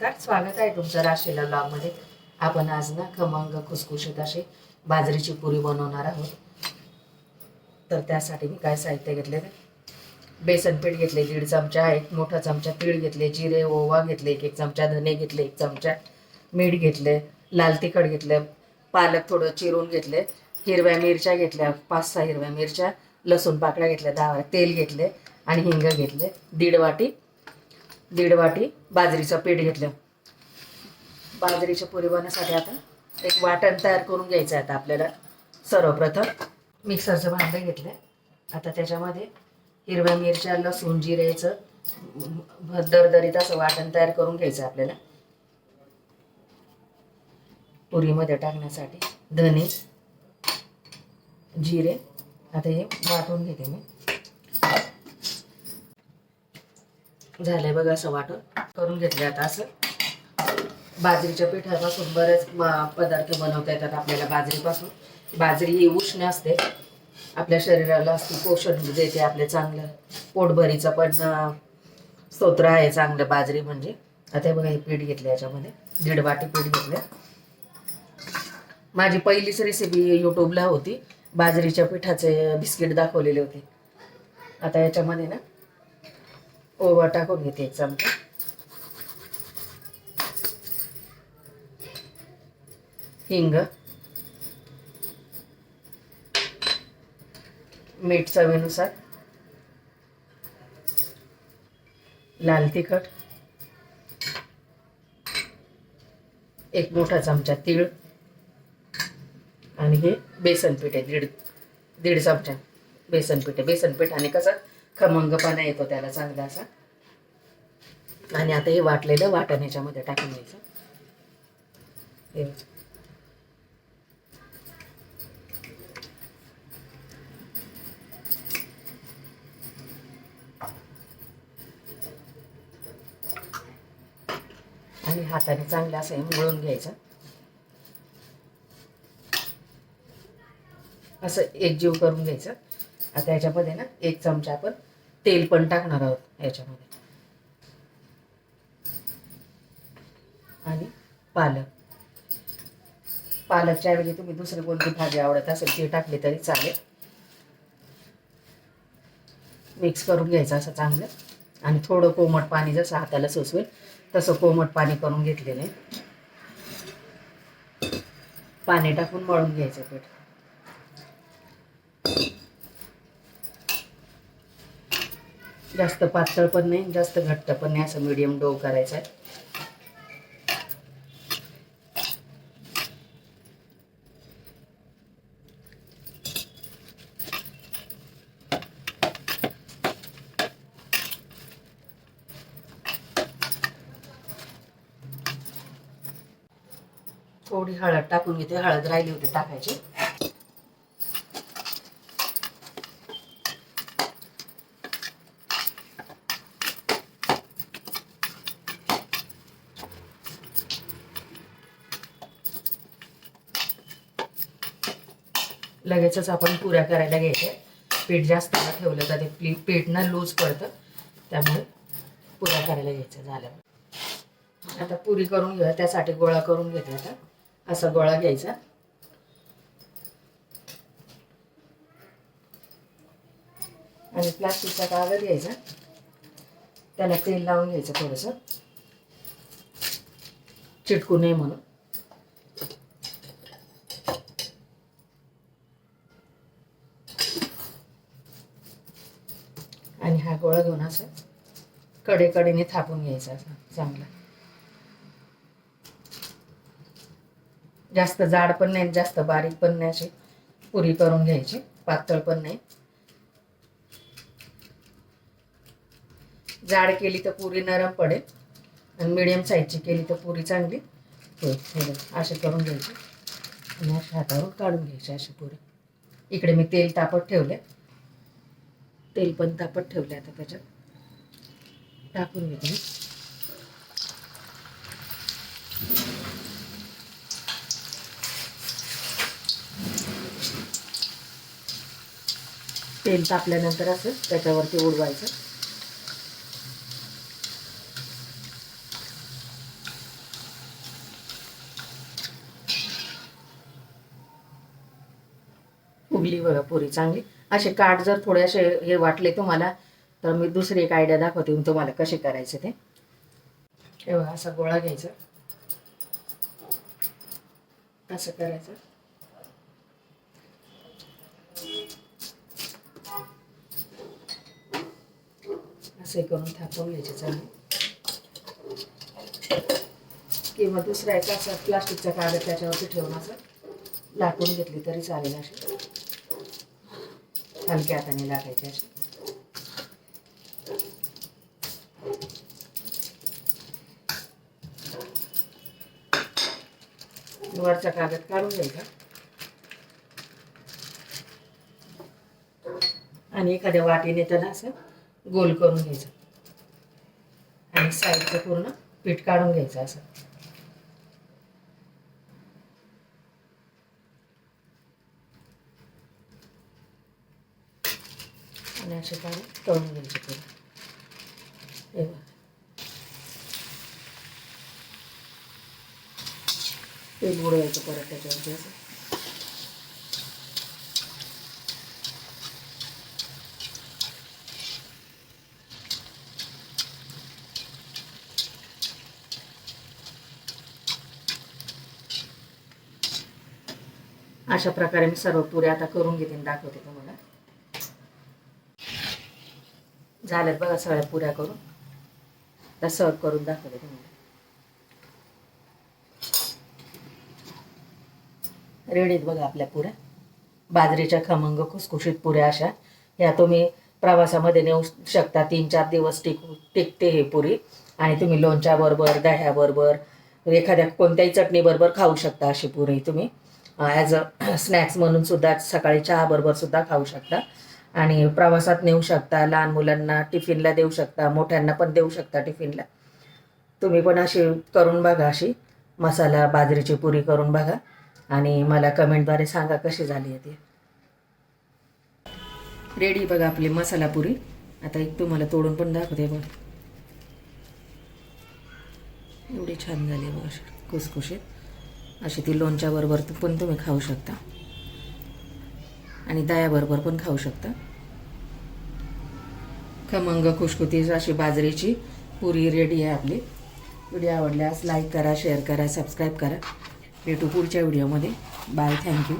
नमस्कार स्वागत आहे तुमचं राशीला ब्लॉगमध्ये आपण आज ना खमंग खुसखुशीत अशी बाजरीची पुरी बनवणार आहोत. तर त्यासाठी मी काय साहित्य घेतले बेसन पीठ घेतले दीड चमचा एक मोठा चमचा तीळ घेतले जिरे ओवा घेतले एक एक चमचा धने घेतले एक चमचा मीठ घेतले लाल तिखट घेतले पालक थोडं चिरून घेतले हिरव्या मिरच्या घेतल्या पाच सहा हिरव्या मिरच्या लसूण पाकळ्या घेतल्या दहा तेल घेतले आणि हिंग घेतले दीड वाटी दीड वाटी बाजरीचं पीठ घेतलं. बाजरीच्या पुरी बनवण्यासाठी आता एक वाटण तयार करून घ्यायचं आहे आता आपल्याला. सर्वप्रथम मिक्सरचं भांडं घेतलं आता त्याच्यामध्ये हिरव्या मिरच्या लसूण जिरेचं दरदरीत असं वाटण तयार करून घ्यायचं आहे आपल्याला. पुरीमध्ये टाकण्यासाठी धने जिरे. आता हे वाटून घेते मी. झालंय बघा असं वाटून. करून घेतलं आता असं. बाजरीच्या पिठापासून बरेच पदार्थ बनवता येतात आपल्याला बाजरीपासून. बाजरी ही उष्ण असते. आपल्या शरीराला असते पोषण देते आपले चांगलं. पोटभरीचं पण स्तोत्र आहे चांगलं बाजरी म्हणजे. आता हे बघा हे पीठ घेतलं याच्यामध्ये. दीड वाटी पीठ घेतलं माझी पहिलीच रेसिपी यूट्यूबला होती. बाजरीच्या पिठाचे बिस्किट दाखवलेले होते. आता याच्यामध्ये ना ओवा टाकून घेते एक चमचा. हिंग. मीठ चवीनुसार. लाल तिखट. एक मोठा चमचा तीळ. आणि हे बेसन पीठ आहे दीड दीड चमचा बेसन पीठ आहे. बेसन पीठ आणि कसं? खमंगपणा येतो त्याला चांगला असा. आणि आता हे वाटलेलं वाटण याच्यामध्ये टाकून द्यायचं. आणि हाताने चांगलं असं हे मळून घ्यायचं. असं एकजीव करून घ्यायचं. आता याच्यामध्ये ना एक चमचा आपण तेल पण टाकणार आहोत याच्यामध्ये. आणि पालक. पालकच्या ऐवजी तुम्ही दुसरी कोणती भाजी आवडत असेल ती टाकली तरी चालेल. मिक्स करून घ्यायचं असं चांगलं. आणि थोडं कोमट पाणी जसं हाताला सुचवेल तसं कोमट पाणी करून घेतलेलं आहे. पाणी टाकून मळून घ्यायचं पीठ. जास्त पातळ पण नाही जास्त घट्ट पण नाही असं मिडियम डो करायचा आहे. थोडी हळद टाकून घेते. हळद राहिली होती टाकायची. लगेचच आपण पुऱ्या करायला घ्यायच्या. पीठ जास्त ठेवलं तर ते पी पीठ ना लूज पडतं. त्यामुळे पुऱ्या करायला घ्यायचं झाल्यावर आता पुरी करून घेऊया त्यासाठी गोळा करून घेते आता. असा गोळा घ्यायचा. आणि प्लास्टिकचा कागद घ्यायचा. त्याला तेल लावून घ्यायचं थोडंसं. चिटकू नये म्हणून आणि हा गोळा घेऊन असं कडेकडेने थापून घ्यायचा असं चांगला. जास्त जाड पण नाही जास्त बारीक पण नाही अशी पुरी करून घ्यायची पातळ पण नाही. जाड केली तर पुरी नरम पडेल आणि मिडियम साईजची केली तर पुरी चांगली होईल. असे अशी करून घ्यायची. आणि अशा हातावरून काढून घ्यायची अशी पुरी. इकडे मी तेल तापत ठेवले तेल पण तापत ठेवले आता त्याच्यात. टाकून घेते तेल तापल्यानंतर असं त्याच्यावरती उडवायचं. उगली बघा पुरी चांगली. असे काठ जर थोडे असे हे वाटले तुम्हाला तर मी दुसरी एक आयडिया दाखवते मी तुम्हाला कसे करायचे ते. एवढा असा गोळा घ्यायचा. असं करायचं. असे करून थापून घ्यायचे चांगले. किंवा दुसरा एक असा प्लास्टिकचा कागद त्याच्यावरती ठेवून असं लाटून घेतली तरी चालेल अशी. हलक्या हाताने लाटायचे अशी. वरचा कागद काढून घ्यायचा. आणि एखाद्या वाटीने त्याला असं गोल करून घ्यायचं. आणि साईडचं पूर्ण पीठ काढून घ्यायचं असं. आणि असे काढून तळून घ्यायचे पूर्ण हे बघा. तेल उडवायचं परत त्याच्यावरती असं. अशा प्रकारे मी सर्व पुऱ्या आता करून घेते दाखवते तुम्हाला. झाल्यात बघा सगळ्या पुऱ्या करून. आता सर्व करून दाखवते तुम्हाला. रेडीत बघा आपल्या पुऱ्या. बाजरीच्या खमंग खुसखुशीत पुऱ्या अशा. ह्या तुम्ही प्रवासामध्ये नेऊ शकता. तीन चार दिवस टिक टिकते हे पुरी. आणि तुम्ही लोणच्याबरोबर दह्याबरोबर एखाद्या कोणत्याही चटणीबरोबर खाऊ शकता अशी पुरी तुम्ही. ॲज अ स्नॅक्स म्हणून सुद्धा सकाळी चहाबरोबर सुद्धा खाऊ शकता. आणि प्रवासात नेऊ शकता. लहान मुलांना टिफिनला देऊ शकता. मोठ्यांना पण देऊ शकता टिफिनला. तुम्ही पण अशी करून बघा अशी. मसाला बाजरीची पुरी करून बघा. आणि मला कमेंटद्वारे सांगा कशी झाली आहे ती. रेडी बघा आपली मसाला पुरी. आता एक तुम्हाला तोडून पण दाखवते बघ. एवढी छान झाली आहे बघ अशी कुसकुशीत अशी ती लोणच्याबरोबर पण तुम्ही खाऊ शकता. आणि दह्याबरोबर पण खाऊ शकता. खमंग खुशखुशीत अशी बाजरीची पुरी रेडी आहे आपली. व्हिडिओ आवडल्यास लाईक करा शेअर करा सबस्क्राईब करा. भेटू पुढच्या व्हिडिओमध्ये. Bye thank you.